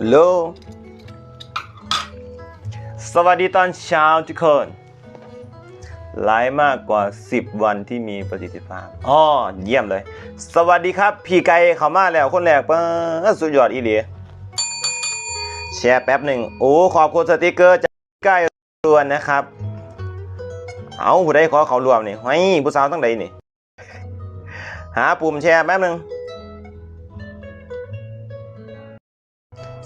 ฮัลโหล สวัสดีตอนเช้าทุกคนไลฟ์มากกว่า 10 วันที่มีประสิทธิภาพอ๋อเยี่ยมเลย สวัสดีครับ พี่ไก่เขามาแล้วคนแรกปิ้ลสุดยอดอีหลียแชร์แป๊บหนึ่งโอ้ขอบคุณสติกเกอร์จากไก่รวนนะครับ เอาผู้ใดขอเขารวมนี่ไห้ผู้สาวตั้งใดนี่ หาปุ่มแชร์แป๊บหนึ่ง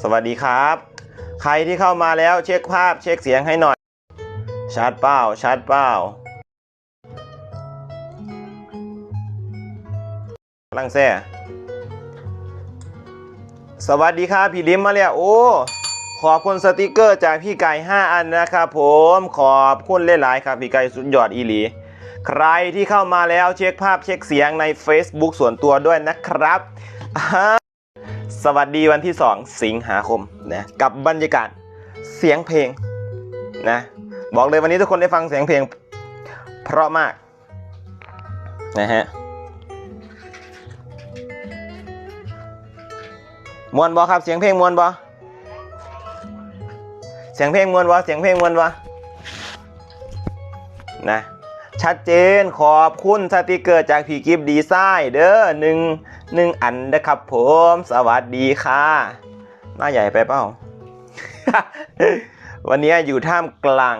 สวัสดีครับ ใครที่เข้ามาแล้วเช็คภาพเช็คเสียงให้หน่อย ชัดเปล่าชัดเปล่าลังแซ่สวัสดีครับพี่ลิมมาแล้วโอ้ขอบคุณสติกเกอร์จากพี่ไก่ 5 อันนะครับผมขอบคุณหลายๆครับพี่ไก่สุดยอดอีหลี ใครที่เข้ามาแล้วเช็คภาพเช็คเสียงใน Facebook ส่วนตัวด้วยนะครับ สวัสดีวันที่ 2 สิงหาคมนะกับบรรยากาศเสียงเพลงนะบอกเลยวันนี้ทุกคนได้ฟังเสียงเพลง เพราะมากนะฮะมวนบอครับเสียงเพลงมวนบอเสียงเพลงมวนบอเสียงเพลงมวนบอนะชัดเจนขอบคุณสติกเกอร์จากพีกิฟดีไซน์เด้อหนึ่ง หนึ่งอันนะครับผม สวัสดีค่ะ หน้าใหญ่ไปเปล่า วันนี้อยู่ท่ามกลาง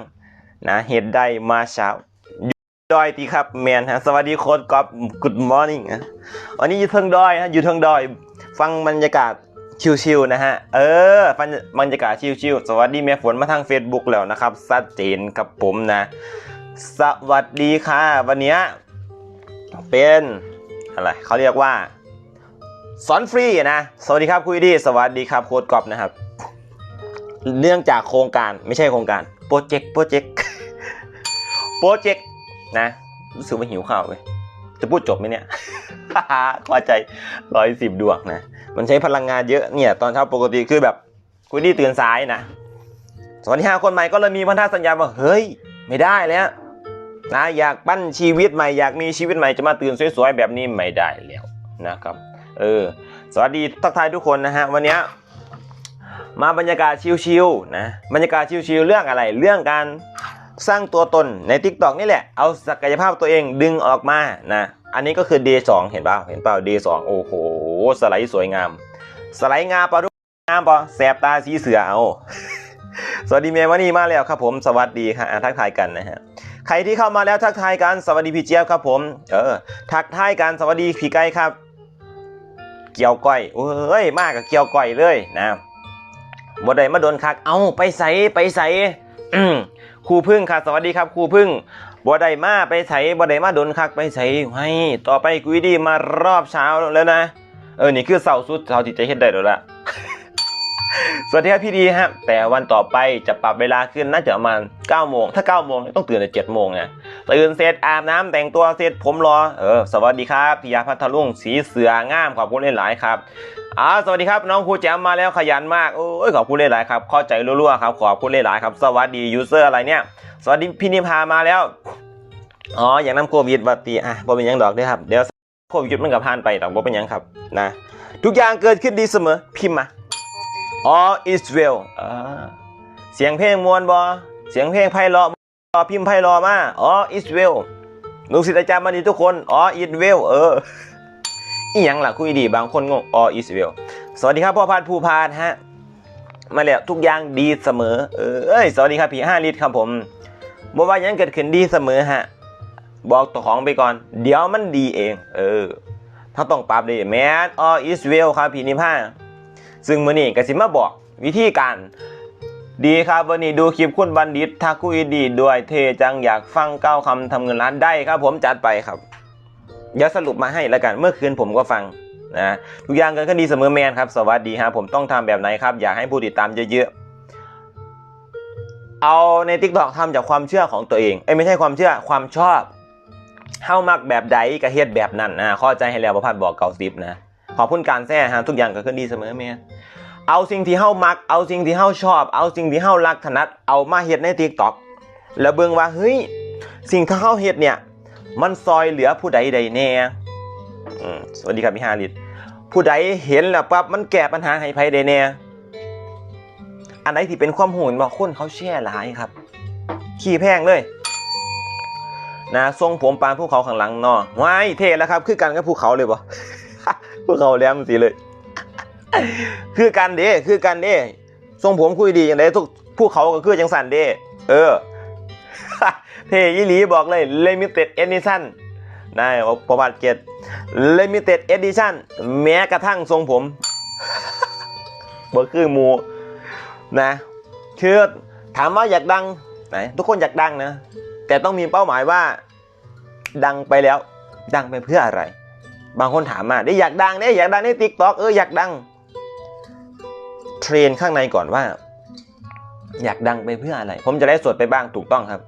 นะเหตุใดมาเช้าอยู่ดอยตีครับแมนฮะสวัสดีโค้ดกอฟ good morning นะวันนี้อยู่เทิงดอยนะอยู่เทิงดอย ฟังบรรยากาศชิวๆนะฮะ เออฟังบรรยากาศชิวๆสวัสดีแม่ฝนมาทาง Facebook แล้วนะครับชัดเจนกับผมนะ สวัสดีค่ะ วันนี้เป็นอะไรเขาเรียกว่า สอนฟรีนะ สวัสดีครับคุยดี สวัสดีครับโค้ดกอฟนะครับ เนื่องจากโครงการไม่ใช่โครงการโปรเจกต์โปรเจกต์โปรเจกต์นะ รู้สึกว่าหิวข้าวเลยจะพูดจบไหมเนี่ยเข้าใจร้อยสิบดวงนะ มันใช้พลังงานเยอะเนี่ย ตอนเช้าปกติคือแบบคุยดีตื่นสายนะสวัสดีห้าคนใหม่ก็เลยมีพันธสัญญาว่าเฮ้ย ไม่ได้แล้วนะอยากปั้นชีวิตใหม่อยากมีชีวิตใหม่จะมาตื่นสวยๆแบบนี้ไม่ได้แล้วนะครับ เออ สวัสดีทักทายทุกคนนะฮะ วันนี้มาบรรยากาศชิลๆนะบรรยากาศชิลๆเรื่องอะไร เรื่องการสร้างตัวตนใน Tik t o อกนี่แหละ เอาศักยภาพตัวเองดึงออกมานะ อันนี้ก็คือ day 2เห็นเปล่าเห็นเปล่า day 2โอ้โห สไลด์สวยงาม สไลด์งามปะทุกงามปะแสบตาสีเสือเอาสวัสดีเมย์วันนี้มาแล้วครับผม สวัสดีค่ะอะทักทายกันนะฮะใครที่เข้ามาแล้วทักทายกันสวัสดีพี่เจี๊ยบครับผม เออทักทายกันสวัสดีพี่ไก่ครับ เกี่ยวก้อยเอ้ยมากกับเกี่ยวก้อยเลยนะบ่ได้มาโดนคักเอาไปใส่ไปใส่ครูพึ่งค่ะสวัสดีครับครูพึ่งบ่ได้มาไปใส่บ่ได้มาโดนคักไปใส่ให้ต่อไปกุยดีมารอบเช้าแล้วนะเออนี่คือเสาร์สุดเสาร์ที่จะเฮ็ดได้แล้วละ สวัสดีครับพี่ดีฮะแต่วันต่อไปจะปรับเวลาขึ้นน่าจะประมาณ9โมงถ้า9โมงต้องตื่นแต่7โมงไงตื่นเสร็จอาบน้ำแต่งตัวเสร็จผมรอเออสวัสดีครับพิยาพัทลุงสีเสืองามขอบคุณหลายๆครับอ่าสวัสดีครับน้องครูแจมมาแล้วขยันมากโอ้ยขอบคุณหลายๆครับเข้าใจรั่วๆครับขอบคุณหลายๆครับ สวัสดียูเซอร์อะไรเนี่ย สวัสดีพี่นิพามาแล้วอ๋ออย่างน้ำโควิดวัตีอะบ่เป็นยังดอกด้อครับเดี๋ยวโควิดมันกับผ่านไปดอกบ่เป็นยังครับนะทุกอย่างเกิดขึ้นดีเสมอพิมพ์มา อ๋ออิสราเอลเสียงเพลงมวนบอเสียงเพลงไพเราะบอพิมพ์ไพเราะมาอ๋ออิสราเอลลูกศิษย์อาจารย์มาดีทุกคนอ๋ออิสราเอลเอออีหยังล่ะคุยดีบางคนงงออิสราเอลสวัสดีครับพ่อพานภูพานฮะ มาแล้วทุกอย่างดีเสมอเออเอ้ยสวัสดีครับพี่ห้าลิตรครับผมบอกว่ายังเกิดขึ้นดีเสมอฮะ บอกตัวของไปก่อน เดี๋ยวมันดีเอง เออ ถ้าต้องปรับเลยแมนออิสเอลครับพี่นิพา ซึ่งมื้อนี้ก็สิมาบอกวิธีการ ดีครับวันนี้ดูคลิปคุณบัณฑิตทักคุยดีด้วยเทจังอยากฟังเก้าคำทำเงินล้านได้ครับ ผมจัดไปครับเดี๋ยวสรุปมาให้แล้วกันเมื่อคืนผมก็ฟังนะทุกอย่างเกิดขึ้นดีเสมอแมนครับ สวัสดีฮะผมต้องทำแบบไหนครับ อยากให้ผู้ติดตามเยอะๆ เอาใน t ิ k t o k ทำจากความเชื่อของตัวเองเอ้ไม่ใช่ความเชื่อความชอบเฮามักแบบใดก็เฮ็ดแบบนั้นนะเข้าใจให้แล้วประพัดบอกเก่าสิบนะ ขอบคุณการแท้ฮะทุกอย่างเกิดขึ้นดีเสมอแมนเอาสิ่งที่เฮามัก เอาสิ่งที่เฮาชอบ เอาสิ่งที่เฮารักถนัดเอามาเฮ็ดใน t ิ k t o k แล้วเบิ่งว่าเฮ้ยสิ่งที่เฮาเฮ็ดเนี่ย มันซอยเหลือผู้ใดใดแน่อืมสวัสดีครับพี่ฮาริตผู้ใดเห็นแล้วปั๊บมันแก้ปัญหาให้ไผใดแน่อันไหนที่เป็นความหูนบอกคนเขาแช่หลายครับ ขี่แพงเลยนะทรงผมปานภูเขาข้างหลังเนาะว้ายเท่แล้วครับ คือกันกับภูเขาเลยบู่เขาแหลมสิเลย คือกันเด้คือกันเด้ทรงผมคุยดีอย่างไรทุกภูเขาก็คือจังสันเด้เออเทยี่หลีบอกเลย limited edition นนายประวัติเกียรติ limited edition แม้กระทั่งทรงผมบ่คือหมูนะคือถามว่าอยากดังไหนทุกคนอยากดังนะ แต่ต้องมีเป้าหมายว่า ดังไปแล้ว ดังไปเพื่ออะไร บางคนถามมาได้อยากดังได้อยากดังในติ๊กต็อกเอออยากดัง เทรนข้างในก่อนว่า อยากดังไปเพื่ออะไร ผมจะได้สดไปบ้างถูกต้องครับ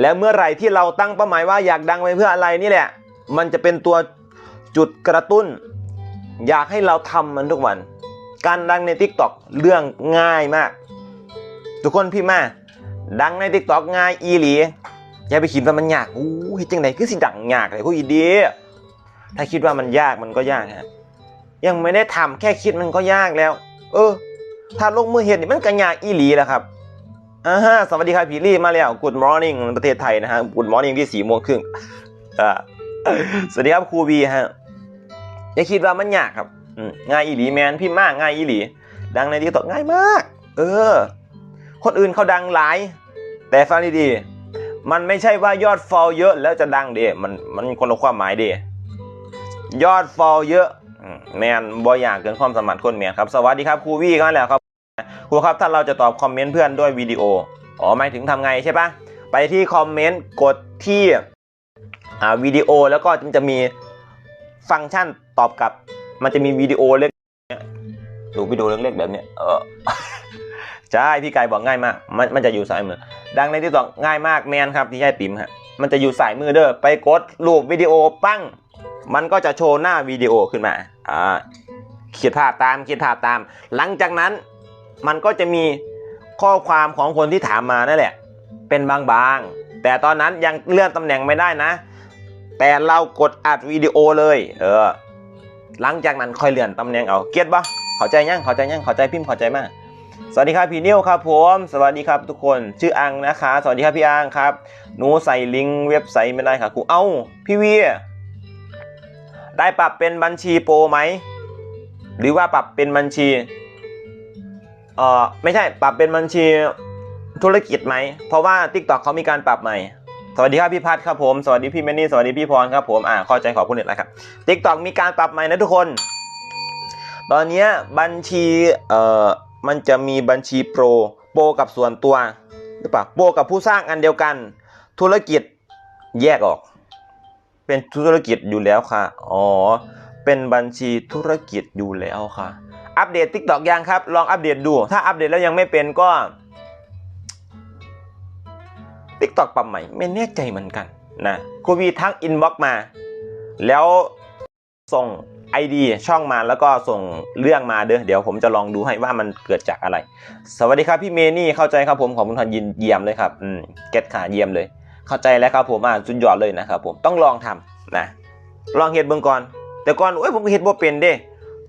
แล้วเมื่อไหร่ที่เราตั้งเป้าหมายว่าอยากดังไปเพื่ออะไรนี่แหละ มันจะเป็นตัวจุดกระตุ้น อยากให้เราทำมันทุกวัน การดังใน t ิ k t o k เรื่องง่ายมาก ทุกคนพี่มาดังใน t ิ k t o k ง่ายอีหลีอย่าไปคิดว่ามันยากอู้เฮ็ดจังไดคือสิดังยากเลยพวกอีเดีย ถ้าคิดว่ามันยากมันก็ยากฮะยังไม่ได้ทำแค่คิดมันก็ยากแล้ว เออ ถ้าลงมือเฮ็ดนี่มันก็ยากอีหลีแหละครับอ่าฮะสวัสดีครับพี่ลี่มาแล้ว Good morning ประเทศไทยนะฮะ Good morning ที่สี่โมงครึ่งอ่าสวัสดีครับครูบีฮะอย่าคิดว่ามันยากครับง่ายอีหลีแมนพี่มากง่ายอีหลี ดังในทิกตอกง่ายมาก เออ คนอื่นเขาดังหลาย แต่ฟังดีๆมันไม่ใช่ว่ายอดฟอลเยอะแล้วจะดังเดมันมันคนละความหมายเด ยอดฟอลเยอะแมนบอยากเกินความสามารถคนแมนครับ สวัสดีครับครูวี่กันแล้วครับครูครับถ้าเราจะตอบคอมเมนต์เพื่อนด้วยวิดีโออ๋อหมายถึงทำไงใช่ปะไปที่คอมเมนต์กดที่อ่าวิดีโอแล้วก็มันจะมีฟังก์ชันตอบกลับ มันจะมีวิดีโอเล็กดูวิดีโอเล็กๆแบบเนี้ยเออใช่พี่ไก่บอกง่ายมาก มันมันจะอยู่สายมือ ดังในที่สองง่ายมากแมนครับที่ใช่ติ๋มฮะมันจะอยู่สายมือเด้อไปกดรูปวิดีโอปั้ง มันก็จะโชว์หน้าวิดีโอขึ้นมาอ่าเขียนภาพตามเขียนภาพตาม หลังจากนั้นมันก็จะมีข้อความของคนที่ถามมานั่นแหละ เป็นบางๆ แต่ตอนนั้นยังเลื่อนตำแหน่งไม่ได้นะ แต่เรากดอัดวิดีโอเลย เออ หลังจากนั้นค่อยเลื่อนตำแหน่งเอาเก็ตปะเข้าใจยังเข้าใจยังเข้าใจพิมพ์เข้าใจมากสวัสดีครับพี่นิวครับผมสวัสดีครับทุกคนชื่ออังนะคะ สวัสดีครับพี่อังครับหนูใส่ลิงก์เว็บไซต์ไม่ได้ค่ะครูเอ้าพี่วี ได้ปรับเป็นบัญชีโปรไหมหรือว่าปรับเป็นบัญชีเอ่อไม่ใช่ปรับเป็นบัญชีธุรกิจไหมเพราะว่า TikTok เขามีการปรับใหม่สวัสดีครับพี่พัทครับผมสวัสดีพี่แมนนี่สวัสดีพี่พรครับผมอ่าเข้าใจขอบคุณเน็ตนะครับ TikTok มีการปรับใหม่นะทุกคน ตอนนี้บัญชีเอ่อมันจะมีบัญชีโปรโปรกับส่วนตัวหรือเปล่าโปรกับผู้สร้างอันเดียวกัน ธุรกิจแยกออก เป็นธุรกิจอยู่แล้วค่ะ อ๋อ เป็นบัญชีธุรกิจอยู่แล้วค่ะ อัปเดต TikTok ยังครับ ลองอัปเดตดู ถ้าอัปเดตแล้วยังไม่เป็นก็ TikTok ปรับใหม่ ไม่แน่ใจเหมือนกันนะครูวีทักอินบ็อกมา แล้วส่ง ID ช่องมาแล้วก็ส่งเรื่องมาเด้อเดี๋ยวผมจะลองดูให้ว่ามันเกิดจากอะไร สวัสดีครับพี่เมนี่เข้าใจครับผมขอบคุณทันยินเยี่ยมเลยครับอืมเก็ตขาเยี่ยมเลย เข้าใจแล้วครับผมอ่าสุดยอดเลยนะครับผมต้องลองทำนะลองเฮ็ดเบิ่งก่อน แต่ก่อนโอ้ยผมเฮ็ดบ่เป็นเด้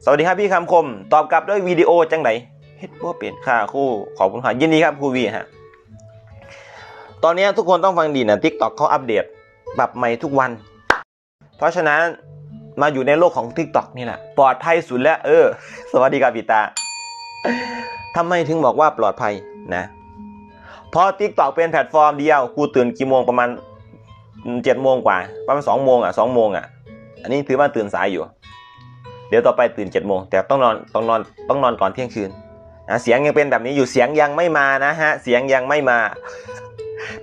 สวัสดีครับพี่คำคม ตอบกลับด้วยวิดีโอจังไดเฮ็ดบ่เป็นค่ะครู่ขอบคุณค่ะยินดีครับครูวีฮะตอนนี้ทุกคนต้องฟังดีนะ TikTok เขาอัปเดตปรับใหม่ทุกวัน เพราะฉะนั้นมาอยู่ในโลกของ TikTok นี่แหละ ปลอดภัยสุดแล้ว เออ สวัสดีครับพี่ตาทำไมถึงบอกว่าปลอดภัยนะ พราะ TikTok เป็นแพลตฟอร์มเดียวกูตื่นกี่โมงประมาณเจ็ดโมงกว่า ประมาณสองโมงอะสองโมงอะ อันนี้ถือว่าตื่นสายอยู่ เดี๋ยวต่อไปตื่นเจ็ดโมงแต่ต้องนอนต้องนอนต้องนอนก่อนเที่ยงคืนนะเสียงยังเป็นแบบนี้อยู่เสียงยังไม่มานะฮะเสียงยังไม่มา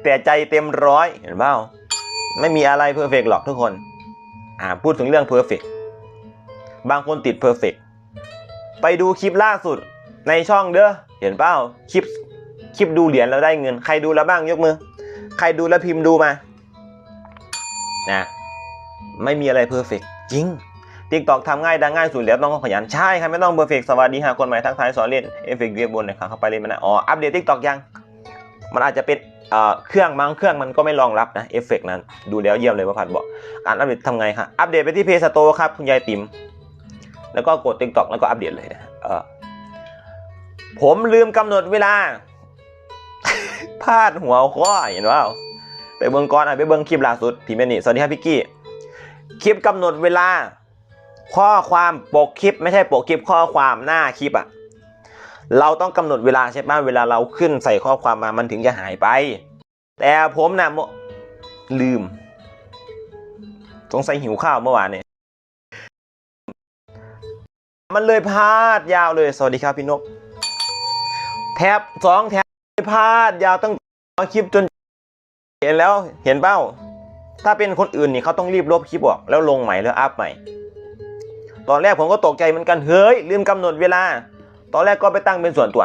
แต่ใจเต็มร้อยเห็นเปล่าไม่มีอะไรเพอร์เฟกหรอกทุกคนอ่าพูดถึงเรื่องเพอร์เฟกบางคนติดเพอร์เฟกไปดูคลิปล่าสุดในช่องเด้อเห็นเปล่าคลิป คลิปดูเหรียญแล้วได้เงิน ใครดูแล้วบ้างยกมือ ใครดูแล้วพิมพ์ดูมานะไม่มีอะไรเพอร์เฟกจริงติ๊กตอกทำง่ายดังง่ายสุดแล้วต้องขยันใช่ครับไม่ต้องเพอร์เฟกสวัสดีฮะคนใหม่ทักทายสอนเล่นเอฟเฟกต์เวียบนนะครับเข้าไปเล่นมันนะอ๋ออัปเดตติ๊กตอกยัง มันอาจจะเป็นเอ่อเครื่องบางเครื่องมันก็ไม่รองรับนะเอฟเฟกนั้นดูแล้วเยี่ยมเลยว่าผัดบอกการอัปเดตทำไงครับอัปเดตไปที่เพจสโตครับคุณยายติ๋มแล้วก็กดติ๊กตอกแล้วก็อัปเดตเลยนะเออผมลืมกำหนดเวลา พลาดหัวข้อเห็นว่าไปเบิ่งก่อนอะไปเบิ่งคลิปล่าสุดพี่เมนี่สวัสดีครับพี่กี้คลิปกำหนดเวลา ข้อความปกคลิป ไม่ใช่ปกคลิปข้อความหน้าคลิปอะเราต้องกำหนดเวลาใช่ไหมเวลาเราขึ้นใส่ข้อความมามันถึงจะหายไป แต่ผมนะ่ะโมลืมสงสัยหิวข้าวเมื่อวานเนี่ยมันเลยพลาดยาวเลย สวัสดีครับพี่นก แท็บสองแท็บ พลาดยาวตั้งคลิปจน เห็นแล้วเห็นเป้า ถ้าเป็นคนอื่นนี่เขาต้องรีบลบคลิปออกแล้วลงใหม่แล้วอัพใหม่ ตอนแรกผมก็ตกใจเหมือนกันเฮ้ยลืมกำหนดเวลา ตอนแรกก็ไปตั้งเป็นส่วนตัว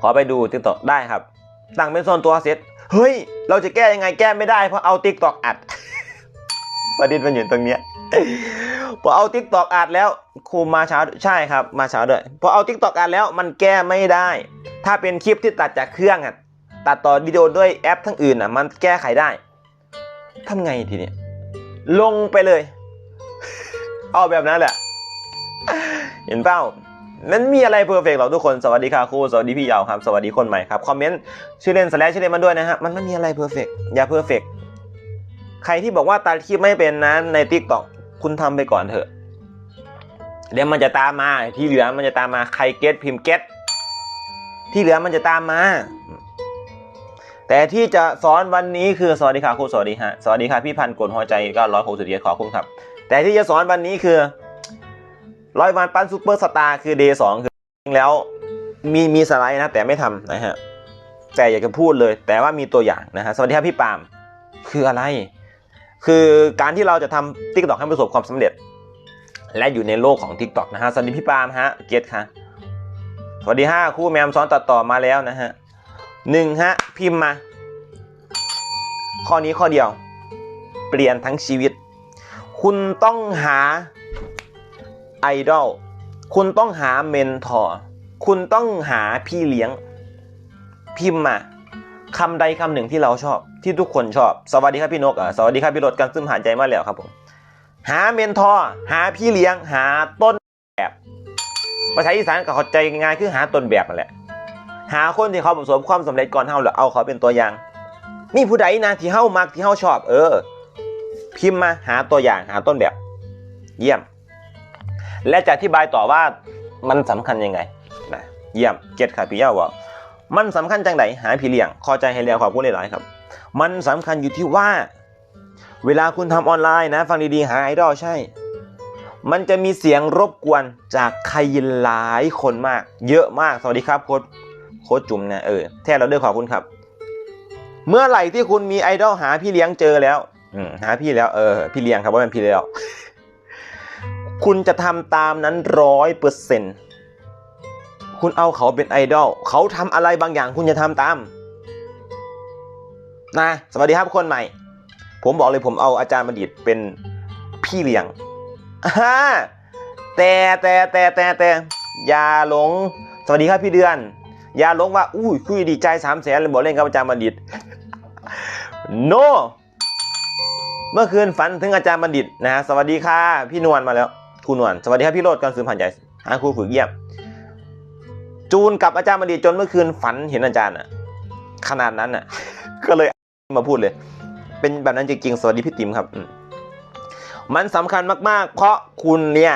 ขอไปดูติ๊กตอกได้ครับ ตั้งเป็นส่วนตัวเสร็จเฮ้ย เราจะแก้ยังไงแก้ไม่ได้เพราะเอาติ๊กตอกอัด ประเด็นมันอยู่ตรงเนี้ยพอเอาติ๊กตอกอัดแล้วครูมาเช้าใช่ครับ มาเช้าด้วยพอเอาติ๊กตอกอัดแล้วมันแก้ไม่ได้ ถ้าเป็นคลิปที่ตัดจากเครื่องอะตัดต่อวิดีโอด้วยแอปทั้งอื่นอะ มันแก้ไขได้ทำไงทีเนี้ยลงไปเลย เอาแบบนั้นแหละ เห็นเปล่านั้นมีอะไรเพอร์เฟกต์หรอทุกคนสวัสดีค่ะครูสวัสดีพี่ยาวครับ สวัสดีคนใหม่ครับ คอมเมนต์ชื่อเล่นสแลชชื่อเล่นมาด้วยนะฮะมันไม่มีอะไรเพอร์เฟกต์อย่าเพอร์เฟกต์ ใครที่บอกว่าตัดคลิปไม่เป็นนะในทิกตอกคุณทำไปก่อนเถอะ เดี๋ยวมันจะตามมา ที่เหลือมันจะตามมาใครเก็ตพิมพ์เก็ตที่เหลือมันจะตามมา แต่ที่จะสอนวันนี้คือสวัสดีค่ะครูสวัสดีฮะสวัสดีค่ะพี่พันธ์กดหัวใจก็ร้อยหกสิบเจ็ดขอคุณครับ แต่ที่จะสอนวันนี้คือร้อยวันปั้นซูเปอร์สตาร์คือเดย์สองคือจริงแล้วมีมีสไลด์นะแต่ไม่ทำนะฮะแต่อยากจะพูดเลย แต่ว่ามีตัวอย่างนะฮะสวัสดีครับพี่ปาม คืออะไร คือการที่เราจะทำทิกตอกให้ประสบความสำเร็จ และอยู่ในโลกของ t ิ k t o k นะฮะสวัสดีพี่ปาล์มฮะเกียรติค่ะสวัสดีห้าคู่แมมซ้อนตัดต่อมาแล้วนะฮะหนึ่งฮะพิมพ์มา ข้อนี้ข้อเดียว เปลี่ยนทั้งชีวิต คุณต้องหาไอดอลคุณต้องหาเมนทอร์คุณต้องหาพี่เลี้ยง พิมพ์มา คำใดคำหนึ่งที่เราชอบที่ทุกคนชอบ สวัสดีครับพี่นกอะสวัสดีครับพี่รถกันซึมหายใจมาแล้วครับผมหาเมนทอร์หาพี่เลี้ยงหาต้นแบบภาษาอีสานก็เข้าใจง่ายคือหาต้นแบบนั่นแหละ หาคนที่เขาประสบความสำเร็จก่อนเฮาแล้วเอาเขาเป็นตัวอย่างมีผู้ใดนะที่เฮามักที่เฮาชอบ เออ พิมพ์มาหาตัวอย่างหาต้นแบบ เยี่ยม และจะอธิบายต่อว่ามันสำคัญยังไงนะเยี่ยมเก็ตค่ะพี่เย้าบอก มันสำคัญจังไหนหาพี่เลี้ยงขอใจให้เรียงขอบคุณหลายๆครับ มันสำคัญอยู่ที่ว่า เวลาคุณทำออนไลน์นะ ฟังดีๆ หาไอดอลใช่ มันจะมีเสียงรบกวนจากใครหลายคนมาก เยอะมากสวัสดีครับโค้ดโค้ดจุ่มนะเออแท้เราด้วยขอบคุณครับ เมื่อไหร่ที่คุณมีไอดอลหาพี่เลี้ยงเจอแล้วอืหาพี่แล้วเออพี่เลี้ยงครับว่าเป็นพี่แล้ว คุณจะทำตามนั้นร้อยเปอร์เซ็นต์ คุณเอาเขาเป็นไอดอลเขาทำอะไรบางอย่างคุณจะทำตามนะสวัสดีครับคนใหม่ ผมบอกเลยผมเอาอาจารย์บัณฑิตเป็นพี่เลี้ยงอ่าแต่แต่แต่แต่แต่อย่าหลง สวัสดีครับพี่เดือน อย่าหลงว่าอุ้ยคุยดีใจสามแสนเลยบอกเล่นกับอาจารย์บัณฑิต no เมื่อคืนฝันถึงอาจารย์บัณฑิตนะฮะสวัสดีค่ะพี่นวลมาแล้วครูนวลสวัสดีครับพี่โรดกันซื้อผ่านใหญ่หาครูฝึกเยี่ยม จูนกับอาจารย์บัณฑิตจนเมื่อคืนฝันเห็นอาจารย์อะขนาดนั้นอะก็เลยมาพูดเลย เป็นแบบนั้นจริงๆสวัสดีพี่ติ๋มครับ มันสำคัญมากๆ เพราะคุณเนี่ย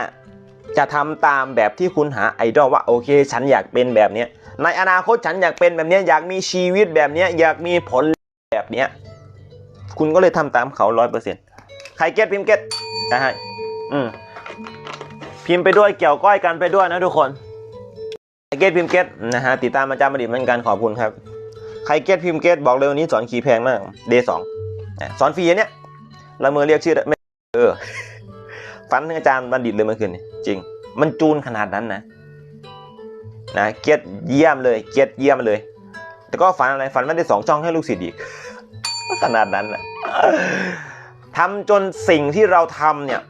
จะทำตามแบบที่คุณหาไอดอลว่าโอเค ฉันอยากเป็นแบบเนี้ยในอนาคตฉันอยากเป็นแบบเนี้ยอยากมีชีวิตแบบเนี้ยอยากมีผลแบบเนี้ยคุณก็เลยทำตามเขาร้อยเปอร์เซ็นต์ใครเก็ตพิมเก็ตใช่อืมพิมพ์ไปด้วยเกี่ยวก้อยกันไปด้วยนะทุกคน เก็ตพิมเก็ตนะฮะติดตามอาจารย์บัณฑิตเหมือนกันขอบคุณครับ ใครเก็ตพิมเก็ตบอกเลยวันนี้สอนขี่แพงมากเดย์สองสอนฟรีอันเนี้ยละเมอเรียกชื่อไม่เออฝันอาจารย์บัณฑิตเลยเมื่อคืนนี้จริง มันจูนขนาดนั้นนะนะเกียรติเยี่ยมเลย เกียรติเยี่ยมเลย แต่ก็ฝันอะไรฝันว่ได้สองช่องให้ลูกศิษย์อีกขนาดนั้นนะทำจนสิ่งที่เราทำเนี่ย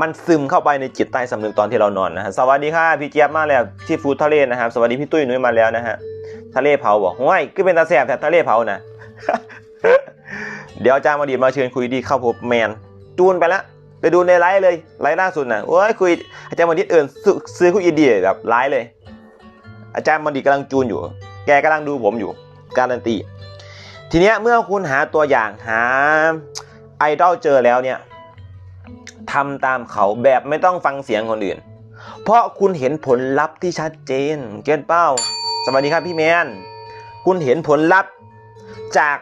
มันซึมเข้าไปในจิตใต้สำนึกตอนที่เรานอนนะฮะสวัสดีค่ะพี่เจี๊ยบมาแล้วที่ฟูทะเลนะครับสวัสดีพี่ตุ้ยนุ้ยมาแล้วนะฮะทะเลเผาบอกห้วยก็เป็นตาแสบแต่ทะเลเผานะเดี๋ยวอาจารย์มาดีมาเชิญคุยดีเข้าพบแมนจูนไปแล้วไปดูในไลฟ์เลยไลฟ์ล่าสุดนะโอ้ยคุยอาจารย์มาดีเอิญซื้อคุยอีดีแบบไลฟ์เลย อาจารย์บัณฑิตกำลังจูนอยู่ แกกำลังดูผมอยู่ การันตีทีเนี้ยเมื่อคุณหาตัวอย่างหาไอดอลเจอแล้วเนี่ย ทำตามเขาแบบไม่ต้องฟังเสียงคนอื่น เพราะคุณเห็นผลลัพธ์ที่ชัดเจน เก็ตเป้า สวัสดีครับพี่แมน คุณเห็นผลลัพธ์จาก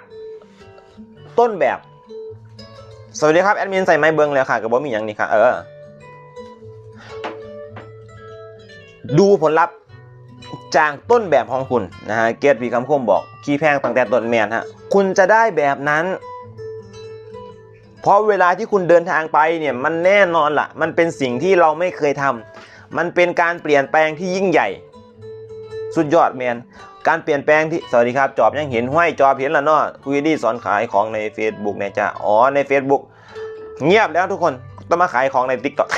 ต้นแบบ สวัสดีครับแอดมินใส่ไม้เบิงแล้วค่ะกับบอมีอย่างนี้ค่ะเออ ดูผลลัพธ์จากต้นแบบของคุณนะฮะ เกตวีคำคมบอก ขี้แพงตั้งแต่ต้นแมนฮะ คุณจะได้แบบนั้น เพราะเวลาที่คุณเดินทางไปเนี่ยมันแน่นอนละ่ะ มันเป็นสิ่งที่เราไม่เคยทำมันเป็นการเปลี่ยนแปลงที่ยิ่งใหญ่ สุดยอดแมนการเปลี่ยนแปลงที่สวัสดีครับจอบยังเห็นห้วยจอบเห็นล้วเนาะคุยดีสอนขายของใน Facebook เนี่ยจะอ๋อใน Facebook เงียบแล้วทุกคนต้องมาขายของใน TikTok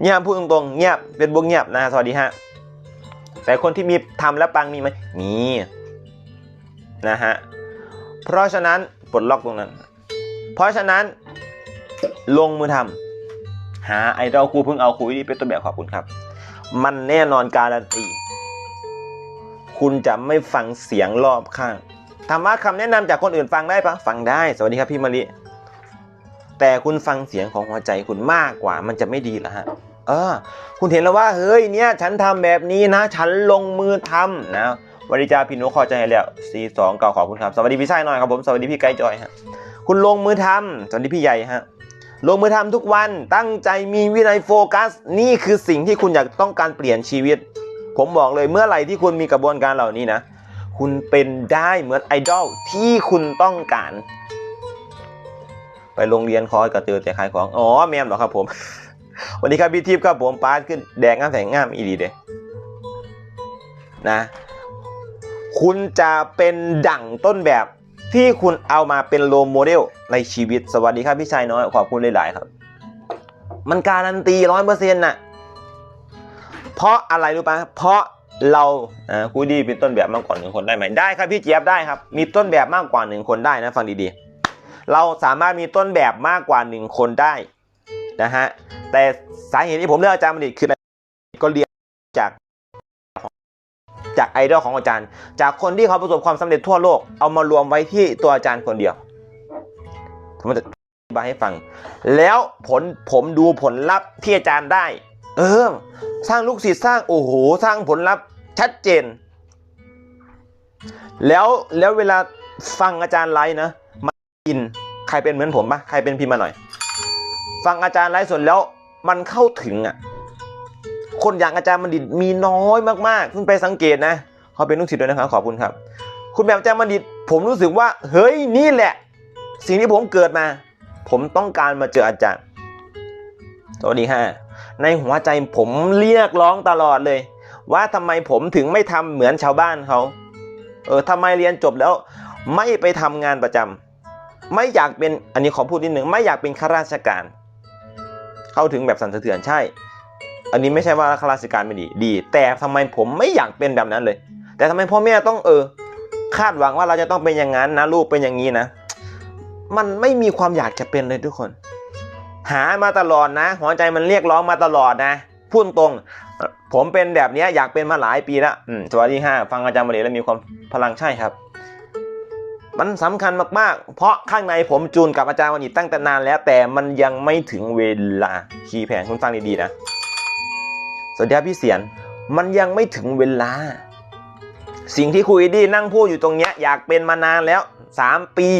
เงียบพูดตรงๆเงียบเป็นบุกเงียบนะสวัสดีฮะแต่คนที่มีทำแล้วปังมีไหมมีนะฮะเพราะฉะนั้นปลดล็อกตรงนั้น เพราะฉะนั้นลงมือทำหาไอดอลครูเพิ่งเอาครูนี่เป็นต้นแบบขอบคุณครับ มันแน่นอนการันตีคุณจะไม่ฟังเสียงรอบข้างถามว่าคำแนะนำจากคนอื่นฟังได้ปะฟังได้ สวัสดีครับพี่มะลิแต่คุณฟังเสียงของหัวใจคุณมากกว่า มันจะไม่ดีเหรอฮะ เออ คุณเห็นแล้วว่า เฮ้ย เนี่ย ฉันทำแบบนี้นะ ฉันลงมือทำนะวริจาพี่นุขอใจแล้วซีสองเก่าขอบคุณครับ สวัสดีพี่ชายหน่อยครับผม สวัสดีพี่ไกด์จอยฮะ คุณลงมือทำสวัสดีพี่ใหญ่ฮะลงมือทำทุกวันตั้งใจมีวินัยโฟกัส นี่คือสิ่งที่คุณอยากต้องการเปลี่ยนชีวิต ผมบอกเลยเมื่อไหร่ที่คุณมีกระบวนการเหล่านี้นะ คุณเป็นได้เหมือนไอดอลที่คุณต้องการ ไปโรงเรียนคอยกระตือแต่ขายของ อ๋อแมมเหรอครับผมวันนี้ครับพี่ทิพย์ครับผมปาดขึ้นแดงงามแสงงามอีดีเด้นะ คุณจะเป็นดั่งต้นแบบ ที่คุณเอามาเป็นโลโมเดลในชีวิตสวัสดีครับพี่ชายน้อยขอบคุณหลาย ๆ ครับ มันการันตีร้อยเปอร์เซ็นต์น่ะเพราะอะไรรู้ปะเพราะเราอ่าคุยดีเป็นต้นแบบมากกว่าหนึ่งคนได้ไหมได้ครับพี่เจี๊ยบได้ครับ มีต้นแบบมากกว่าหนึ่งคนได้นะฟังดีๆ เราสามารถมีต้นแบบมากกว่าหนึ่งคนได้นะฮะแต่สาเหตุที่ผมเลือกอาจารย์บัณฑิตคืออะไรก็เรียนจาก จากไอดอลของอาจารย์ จากคนที่เขาประสบความสำเร็จทั่วโลกเอามารวมไว้ที่ตัวอาจารย์คนเดียวผมจะอธิบายให้ฟัง แล้วผลผมดูผลลัพธ์ที่อาจารย์ได้ เออ สร้างลูกศิษย์สร้างโอ้โหสร้างผลลัพธ์ชัดเจน แล้วแล้วเวลาฟังอาจารย์ไลฟ์นะมันอินใครเป็นเหมือนผมปะใครเป็นพิมพ์มาหน่อย ฟังอาจารย์ไลฟ์สดแล้วมันเข้าถึงอะ คนอย่างอาจารย์บัณฑิตมีน้อยมากๆคุณไปสังเกตนะเขาเป็นลูกศิษย์ด้วยนะครับขอบคุณครับ คุณแบบอาจารย์บัณฑิต ผมรู้สึกว่า เฮ้ยนี่แหละ สิ่งที่ผมเกิดมา ผมต้องการมาเจออาจารย์สวัสดีฮะในหัวใจผมเรียกร้องตลอดเลย ว่าทำไมผมถึงไม่ทำเหมือนชาวบ้านเขาเออทำไมเรียนจบแล้ว ไม่ไปทำงานประจำไม่อยากเป็นอันนี้ขอพูดนิดหนึ่งไม่อยากเป็นข้าราชการ เข้าถึงแบบสันสะเทือนใช่ อันนี้ไม่ใช่ว่าข้าราชการไม่ดีดี แต่ทำไมผมไม่อยากเป็นแบบนั้นเลย แต่ทำไมพ่อแม่ต้องเออ คาดหวังว่าเราจะต้องเป็นอย่างนั้นนะลูกเป็นอย่างนี้นะ มันไม่มีความอยากจะเป็นเลยทุกคน หามาตลอดนะ หัวใจมันเรียกร้องมาตลอดนะพูดตรง ผมเป็นแบบนี้อยากเป็นมาหลายปีแล้วสวัสดีห้าฟังอาจารย์มาเลยแล้วมีความพลังใช่ครับ มันสำคัญมากๆ เพราะข้างในผมจูนกับอาจารย์วันนี้ตั้งแต่นานแล้วแต่มันยังไม่ถึงเวลาคีย์แผนคุณฟังดีๆนะ สวัสดีครับพี่เสียน มันยังไม่ถึงเวลา สิ่งที่คุยดีนั่งพูดอยู่ตรงเนี้ยอยากเป็นมานานแล้วสามปี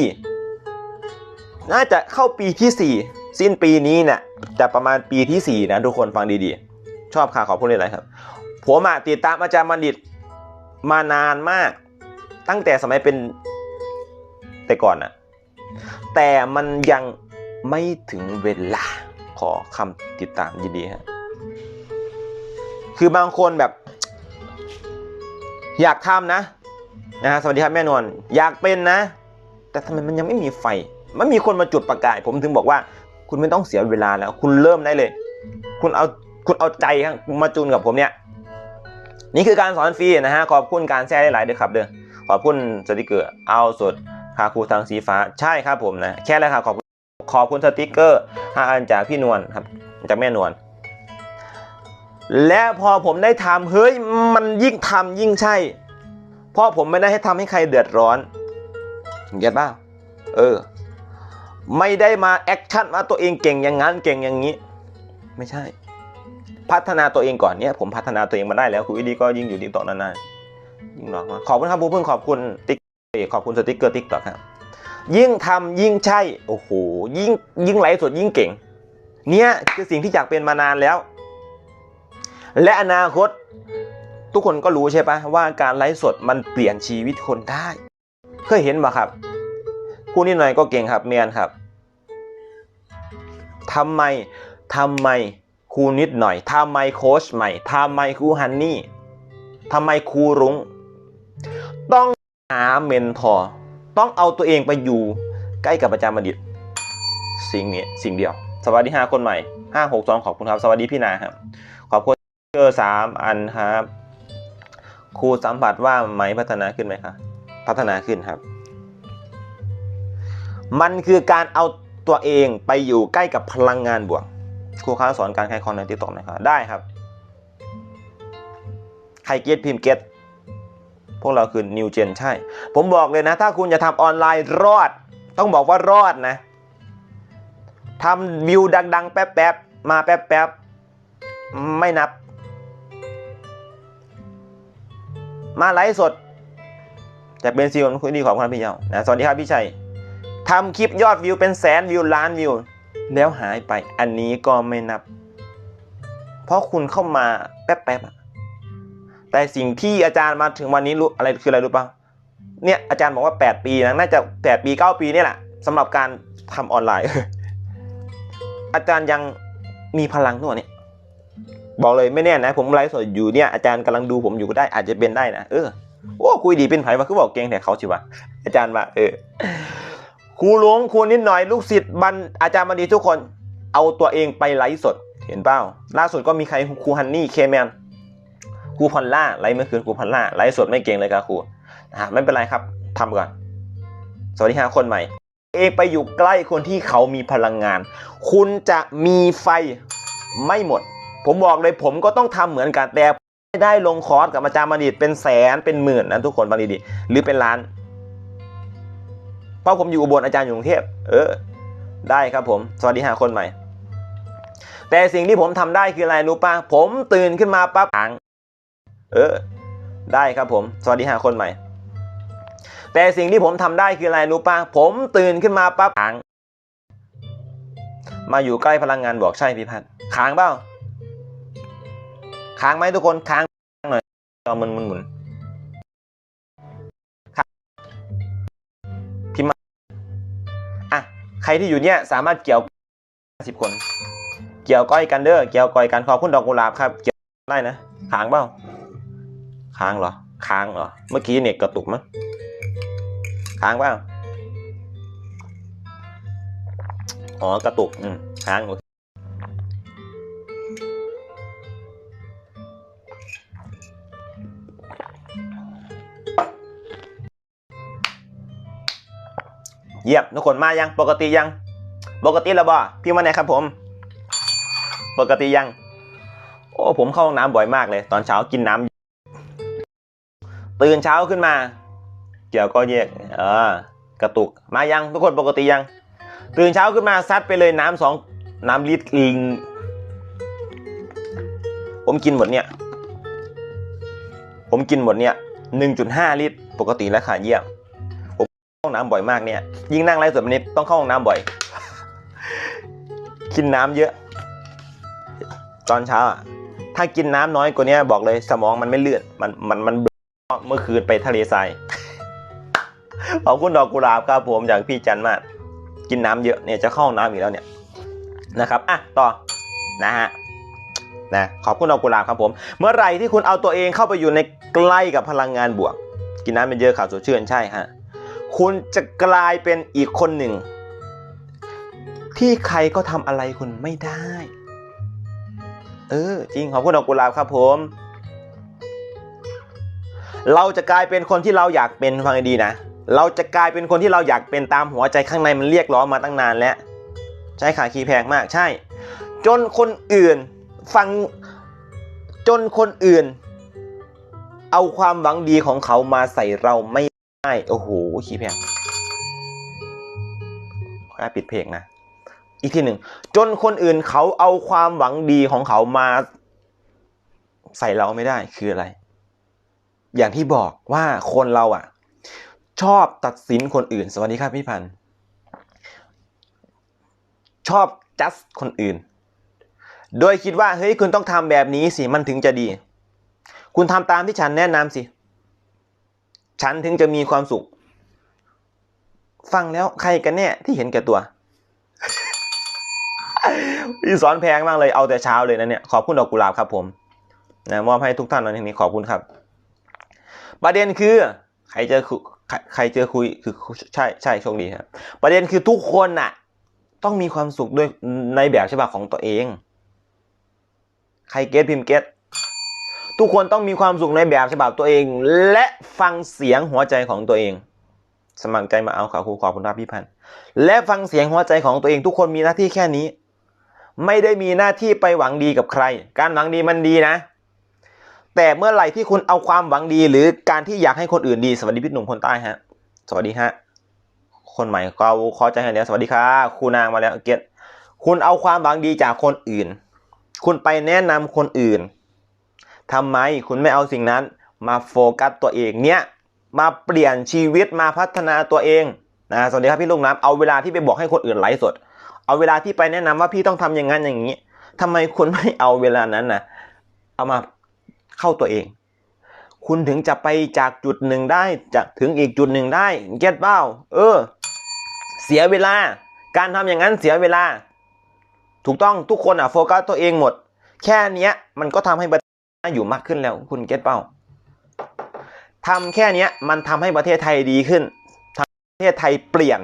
น่าจะเข้าปีที่สี่สิ้นปีนี้เนี่ยจะประมาณปีที่สี่นะทุกคนฟังดีๆ ชอบค่ะขอบคุณเลยครับ ผมอะติดตามอาจารย์บัณฑิตมานานมาก ตั้งแต่สมัยเป็นแต่ก่อนอะแต่มันยังไม่ถึงเวลาขอคำติดตามดีฮะ คือบางคนแบบ อยากทำนะนะฮะสวัสดีครับแม่นวลอยากเป็นนะ แต่ทำไมมันยังไม่มีไฟไมันมีคนมาจุดประกาย ผมถึงบอกว่า คุณไม่ต้องเสียเวลาแล้ว คุณเริ่มได้เลย คุณเอาคุณเอาใจมาจูนกับผมเนี่ย นี่คือการสอนฟรีนะฮะขอบคุณการแชร์หลายๆด้วยครับเด้อขอบคุณสติกเกอร์เอาสดคาคูทางสีฟ้าใช่ครับผมนะแค่แล้วครับขอบขอบคุณสติกเกอร์ห้าอันจากพี่นวลครับจากแม่นวล และพอผมได้ทำเฮ้ยมันยิ่งทำยิ่งใช่ เพราะผมไม่ได้ให้ทำให้ใครเดือดร้อนเก็ตป่ะเออ ไม่ได้มาแอคชั่นว่าตัวเองเก่งอย่างนั้นเก่งอย่างนี้ ไม่ใช่ พัฒนาตัวเองก่อนเนี่ย ผมพัฒนาตัวเองมาได้แล้วคุณวิดีก็ยิ่งอยู่ที่ต่อนานๆยิ่งหลอกขอบคุณครับผู้เพิ่งขอบคุณติ๊กขอบคุณสติ๊กเกอร์ติ๊กต่อครับยิ่งทำยิ่งใช่ โอ้โห ยิ่งยิ่งไลฟ์สดยิ่งเก่ง เนี่ยคือสิ่งที่อยากเป็นมานานแล้ว และอนาคต ทุกคนก็รู้ใช่ปะว่าการไลฟ์สดมันเปลี่ยนชีวิตคนได้ เคยเห็นปะครับคู่นี้หน่อยก็เก่งครับเมียนครับทำไมทำไมครูนิดหน่อยทำไมโค้ชใหม่ทำไมครูฮันนี่ทำไมครูรุ้ง ต้องหาเมนทอร์ต้องเอาตัวเองไปอยู่ใกล้กับอาจารย์บัณฑิต สิ่งนี้สิ่งเดียว สวัสดีห้าคนใหม่ห้าหกสองขอบคุณครับ สวัสดีพี่นาครับ เกอร์สามอันครับครูสัมผัสว่าไหมพัฒนาขึ้นไหมคะพัฒนาขึ้นครับ มันคือการเอาตัวเองไปอยู่ใกล้กับพลังงานบวกครูค้าสอนการขายคอนในติ๊กต็อกนะครับได้ครับ ใครเก็ตพิมพ์เก็ตพวกเราคือนิวเจนใช่ ผมบอกเลยนะ ถ้าคุณจะทำออนไลน์รอด ต้องบอกว่ารอดนะทำวิวดัง ๆ แป๊บๆมาแป๊บๆไม่นับ มาไลฟ์สดจะเป็นซีอนคุยดีของคุณพี่เยานะสวัสดีครับพี่ชัยทำคลิปยอดวิวเป็นแสนวิวล้านวิว แล้วหายไป อันนี้ก็ไม่นับ เพราะคุณเข้ามาแป๊บๆแต่สิ่งที่อาจารย์มาถึงวันนี้รู้อะไรคืออะไรรู้ป่ะเนี่ยอาจารย์บอกว่า 8 ปีนะน่าจะ 8 ปี 9 ปีนี่แหละสำหรับการทำออนไลน์ อาจารย์ยังมีพลังตัวเนี่ย บอกเลยไม่แน่นะ ผมไลฟ์สดอยู่เนี่ยอาจารย์กำลังดูผมอยู่ก็ได้อาจจะเป็นได้นะเออโอ้คุยดีเป็นไผ่มาคือบอกเก่งแต่เขาชิวะอาจารย์ว่าเออครูหลวงครูนิดหน่อยลูกศิษย์บันอาจารย์บันดีทุกคน เอาตัวเองไปไลฟ์สดเห็นเปล่าล่าสุดก็มีใครครูฮันนี่เคแมนครูพอลล่าไลฟ์เมื่อคืนครูพอลล่าไลฟ์สดไม่เก่งเลยครับครูอ่าไม่เป็นไรครับทำก่อน สวัสดีครับคนใหม่ เองไปอยู่ใกล้คนที่เขามีพลังงาน คุณจะมีไฟไม่หมด ผมบอกเลยผมก็ต้องทำเหมือนกันแต่ไม่ได้ลงคอร์สกับอาจารย์บัณฑิตเป็นแสนเป็นหมื่นนะทุกคนบัณฑิตหรือเป็นล้านเพราะผมอยู่อุบลอาจารย์อยู่กรุงเทพเออ ได้ครับผม สวัสดีหาคนใหม่ แต่สิ่งที่ผมทำได้คืออะไรรู้ปะผมตื่นขึ้นมาปั๊บอ่างเออ ได้ครับผม สวัสดีหาคนใหม่ แต่สิ่งที่ผมทำได้คืออะไรรู้ปะผมตื่นขึ้นมาปั๊บค้างมาอยู่ใกล้พลังงานบอกใช่พี่พัฒน์ค้างเปล่า ค้างไหมทุกคนค้างหน่อยจอมันหมุนหมุนค้างพิมพ์มาอะใครที่อยู่เนี่ยสามารถเกี่ยวสิบคน เกี่ยวก้อยกันเด้อเกี่ยวก้อยกันขอบคุณดอกกุหลาบครับ เกี่ยวได้นะค้างเปล่าค้างเหรอค้างเหรอเมื่อกี้เน็ตกระตุกมั้งค้างเปล่าอ๋อกระตุกอืมค้างโอเค เยี่ยมทุกคนมายังปกติยัง ปกติแล้วบ่พี่มาไหนครับผม ปกติยัง โอ้ผมเข้าห้องน้ำบ่อยมากเลย ตอนเช้ากินน้ำตื่นเช้าขึ้นมา เกี่ยวก็แยกเออกระตุกมายังทุกคนปกติยัง ตื่นเช้าขึ้นมาซัดไปเลยน้ำสองน้ำลิตรลิงผมกินหมดเนี่ย ผมกินหมดเนี่ยหนึ่งจุดห้าลิตร ปกติแล้วค่ะเยี่ยม ผมเข้าห้องน้ำบ่อยมากเนี่ย ยิ่งนั่งไลฟ์สดแบบนี้ต้องเข้าห้องน้ำบ่อย กินน้ำเยอะ ตอนเช้าอะถ้ากินน้ำน้อยกว่านี้บอกเลยสมองมันไม่เลื่อนมันมันมันเบลอเมื่อคืนไปทะเลทรายขอบคุณดอกกุหลาบครับผมจากพี่จันมากกินน้ำเยอะเนี่ยจะเข้าห้องน้ำอีกแล้วเนี่ยนะครับอะต่อนะฮะนะขอบคุณดอกกุหลาบครับผม เมื่อไหร่ที่คุณเอาตัวเองเข้าไปอยู่ในใกล้กับพลังงานบวก กินน้ำเป็นเยอะข่าวสดชื่นใช่ฮะ คุณจะกลายเป็นอีกคนหนึ่ง ที่ใครก็ทำอะไรคุณไม่ได้ เออ จริงขอบคุณดอกกุหลาบครับผม เราจะกลายเป็นคนที่เราอยากเป็นฟังให้ดีนะ เราจะกลายเป็นคนที่เราอยากเป็นตามหัวใจข้างในมันเรียกร้องมาตั้งนานแล้ว ใช่ขาคีแพงมากใช่ จนคนอื่นฟังจนคนอื่น เอาความหวังดีของเขามาใส่เราไม่ ได้โอ้โหขี้แพงขออนุญาปิดเพลงนะ อีกทีหนึ่ง จนคนอื่นเขาเอาความหวังดีของเขามา ใส่เราไม่ได้คืออะไร อย่างที่บอกว่าคนเราอะ ชอบตัดสินคนอื่น สวัสดีครับพี่พันธ์ชอบจัดคนอื่น โดยคิดว่าเฮ้ยคุณต้องทำแบบนี้สิมันถึงจะดี คุณทำตามที่ฉันแนะนำสิ ฉันถึงจะมีความสุข ฟังแล้วใครกันแน่ที่เห็นแก่ตัวพี่สอนแพงมากเลยเอาแต่เช้าเลยนะเนี่ยขอบคุณดอกกุหลาบครับผมนะมอบให้ทุกท่านในที่นี้ขอบคุณครับ ประเด็นคือใครเจอคุใครใครเจอคุยคือใช่ใช่โชคดีครับประเด็นคือทุกคนน่ะ ต้องมีความสุขด้วยในแบบฉบับของตัวเอง ใครเก็ตพิมพ์เก็ต ทุกคนต้องมีความสุขในแบบฉบับตัวเอง และฟังเสียงหัวใจของตัวเอง สมัครใจมาเอาข่าวครูขอบคุณครับพี่พันธ์และฟังเสียงหัวใจของตัวเอง ทุกคนมีหน้าที่แค่นี้ ไม่ได้มีหน้าที่ไปหวังดีกับใคร การหวังดีมันดีนะ แต่เมื่อไหร่ที่คุณเอาความหวังดี หรือการที่อยากให้คนอื่นดี สวัสดีพี่หนุ่มคนใต้ฮะ สวัสดีฮะคนใหม่ก็ขอใจให้แล้วสวัสดีครับครูนางมาแล้วเกียรติคุณเอาความหวังดีจากคนอื่น คุณไปแนะนำคนอื่น ทำไมคุณไม่เอาสิ่งนั้น มาโฟกัสตัวเองเนี่ยมาเปลี่ยนชีวิตมาพัฒนาตัวเองนะสวัสดีครับพี่ลุงน้ำเอาเวลาที่ไปบอกให้คนอื่นไลฟ์สด เอาเวลาที่ไปแนะนำว่าพี่ต้องทำอย่างนั้นอย่างนี้ทำไมคุณไม่เอาเวลานั้นนะเอามาเข้าตัวเอง คุณถึงจะไปจากจุดหนึ่งได้จากถึงอีกจุดหนึ่งได้เก็ตเป้าเออ เสียเวลา การทำอย่างนั้นเสียเวลา ถูกต้องทุกคนอะโฟกัสตัวเองหมด แค่เนี้ยมันก็ทำให้ อยู่มากขึ้นแล้วคุณเก็ตเป้าทำแค่เนี้ยมันทำให้ประเทศไทยดีขึ้นทำประเทศไทยเปลี่ยน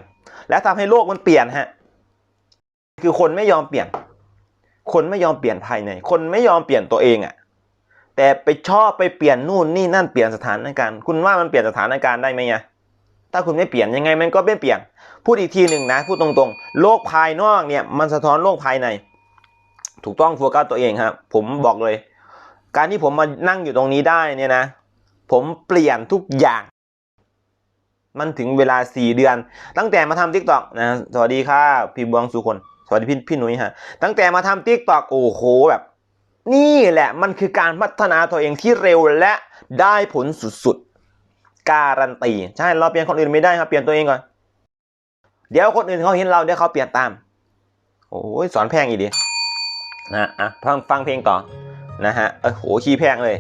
และทำให้โลกมันเปลี่ยนฮะคือคนไม่ยอมเปลี่ยน คนไม่ยอมเปลี่ยนภายใน คนไม่ยอมเปลี่ยนตัวเองอะแต่ไปชอบไปเปลี่ยนนู่นนี่นั่นเปลี่ยนสถานการณ์คุณว่ามันเปลี่ยนสถานการณ์ได้ไหมเนี่ยถ้าคุณไม่เปลี่ยนยังไงมันก็ไม่เปลี่ยน พูดอีกทีหนึ่งนะพูดตรงๆ โลกภายนอกเนี่ยมันสะท้อนโลกภายใน ถูกต้องโฟกัสตัวเองครับผมบอกเลย การที่ผมมานั่งอยู่ตรงนี้ได้เนี่ยนะ ผมเปลี่ยนทุกอย่าง มันถึงเวลาสี่เดือน ตั้งแต่มาทำทิกตอกนะสวัสดีค่ะพี่บวงสุคน สวัสดีพี่พี่หนุ่ยฮะ ตั้งแต่มาทำทิกตอกโอ้โหแบบ นี่แหละมันคือการพัฒนาตัวเองที่เร็วและได้ผลสุดๆ การันตีใช่เราเปลี่ยนคนอื่นไม่ได้ครับ เปลี่ยนตัวเองก่อน เดี๋ยวคนอื่นเขาเห็นเราเดี๋ยวเขาเปลี่ยนตาม โอ้ยสอนแพงอีกดินะอะฟังฟังเพลงต่อ นะฮะโอ้โหขี้แพงเลย